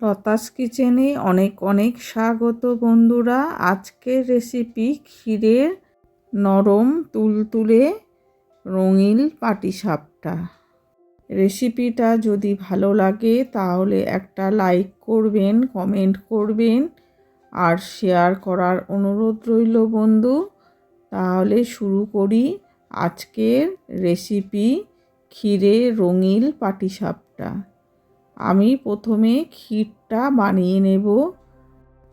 লতাস কিচেনে অনেক অনেক স্বাগত বন্ধুরা। আজকের রেসিপি ক্ষীরের নরম তুলতুলে রঙিন পাটিসাপটা। রেসিপিটা যদি ভালো লাগে তাহলে একটা লাইক করবেন কমেন্ট করবেন আর শেয়ার করার অনুরোধ রইল বন্ধু। তাহলে শুরু করি আজকের রেসিপি ক্ষীরে রঙিন পাটিসাপটা। আমি প্রথমে ক্ষীরটা বানিয়ে নেব।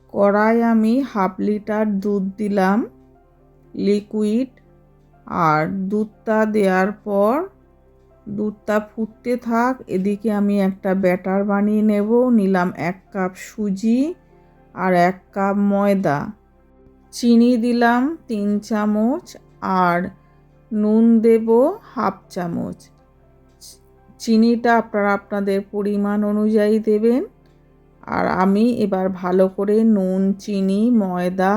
কড়াই আমি হাফ লিটার দুধ দিলাম, লিকুইড, আর দুধটা দেওয়ার পর দুধটা ফুটতে থাক, এদিকে আমি একটা ব্যাটার বানিয়ে নেব, নিলাম এক কাপ সুজি আর এক কাপ ময়দা। চিনি দিলাম তিন চামচ, আর নুন দেব হাফ চামচ। চিনিটা আপনারা আপনাদের পরিমাণ অনুযায়ী দেবেন। আর আমি এবার ভালো করে নুন, চিনি, ময়দা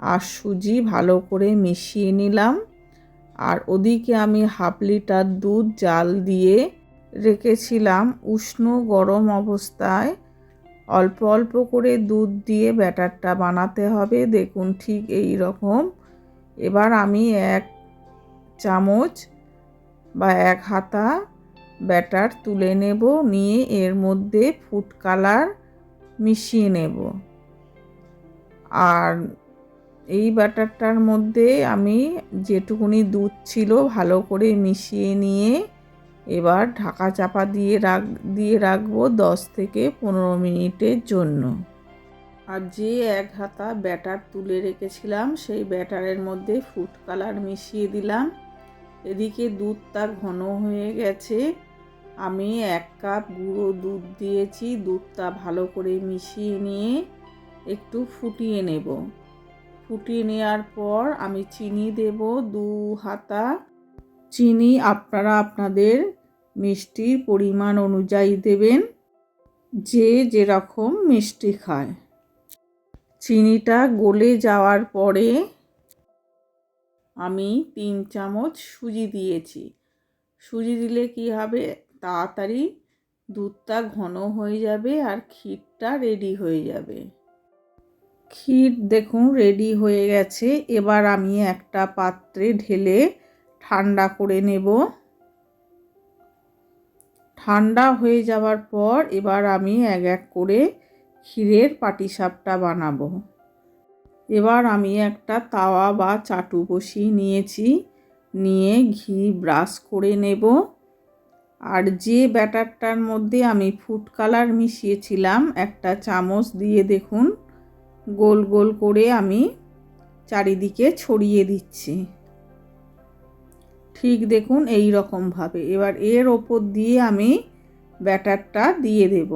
আর সুজি ভালো করে মিশিয়ে নিলাম। আর ওদিকে আমি হাফ লিটার দুধ জাল দিয়ে রেখেছিলাম উষ্ণ গরম অবস্থায়। অল্প অল্প করে দুধ দিয়ে ব্যাটারটা বানাতে হবে, দেখুন ঠিক এই রকম। এবার আমি এক চামচ বা এক হাতা ব্যাটার তুলে নেব, নিয়ে এর মধ্যে ফুড কালার মিশিয়ে নেব। আর এই ব্যাটারটার মধ্যে আমি যেটুকুনি দুধ ছিল ভালো করে মিশিয়ে নিয়ে এবার ঢাকা চাপা দিয়ে রাখ, দিয়ে রাখব দশ থেকে পনেরো মিনিটের জন্য। আর যে এক হাতা ব্যাটার তুলে রেখেছিলাম, সেই ব্যাটারের মধ্যে ফুড কালার মিশিয়ে দিলাম। এদিকে দুধটা ঘন হয়ে গেছে। আমি এক কাপ গুঁড়ো দুধ দিয়েছি, দুধটা ভালো করে মিশিয়ে নিয়ে একটু ফুটিয়ে নেব। ফুটিয়ে নেওয়ার পর আমি চিনি দেব দু হাতা। চিনি আপনারা আপনাদের মিষ্টির পরিমাণ অনুযায়ী দেবেন, যে যেরকম মিষ্টি খায়। চিনিটা গলে যাওয়ার পরে আমি তিন চামচ সুজি দিয়েছি। সুজি দিলে কি হবে? তাড়াতাড়ি দুধটা ঘন হয়ে যাবে আর ক্ষীরটা রেডি হয়ে যাবে। ক্ষীর দেখুন রেডি হয়ে গেছে। এবার আমি একটা পাত্রে ঢেলে ঠান্ডা করে নেব। ঠান্ডা হয়ে যাওয়ার পর এবার আমি এক এক করে ক্ষীরের পাটিসাপটা বানাবো। এবার আমি একটা তাওয়া বা চাটু বসিয়ে নিয়েছি। নিয়ে ঘি ব্রাশ করে নেব। আর যে ব্যাটারটার মধ্যে আমি ফুড কালার মিশিয়েছিলাম, একটা চামচ দিয়ে দেখুন, গোল গোল করে আমি চারিদিকে ছড়িয়ে দিচ্ছি। ঠিক দেখুন এই রকমভাবে এবার এর ওপর দিয়ে আমি ব্যাটারটা দিয়ে দেব।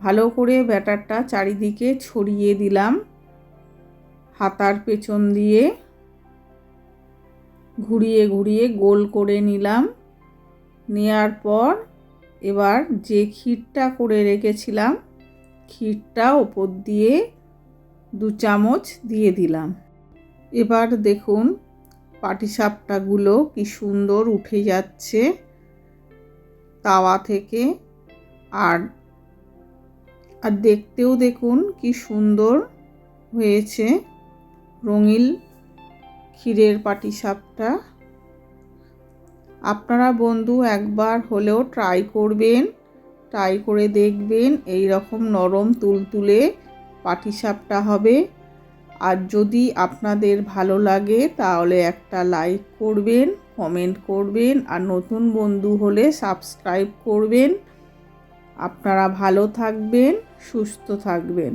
ভালো করে ব্যাটারটা চারিদিকে ছড়িয়ে দিলাম। হাতার পেছন দিয়ে ঘুরিয়ে ঘুরিয়ে গোল করে নিলাম। নেয়ার পর এবার যে ক্ষীরটা করে রেখেছিলাম, ক্ষীরটা ওপর দিয়ে দু চামচ দিয়ে দিলাম। এবার দেখুন পাটিসাপটাগুলো কি সুন্দর উঠে যাচ্ছে। তাওয়া থেকে আর আর দেখতেও দেখুন কি সুন্দর হয়েছে রঙিল ক্ষীরের পাটিসাপটা। আপনারা বন্ধু একবার হলেও ট্রাই করবেন ট্রাই করে দেখবেন এই রকম নরম তুলতুলে পাটিসাপটা হবে। আর যদি আপনাদের ভালো লাগে তাহলে একটা লাইক করবেন কমেন্ট করবেন আর নতুন বন্ধু হলে সাবস্ক্রাইব করবেন। আপনারা ভালো থাকবেন। সুস্থ থাকবেন।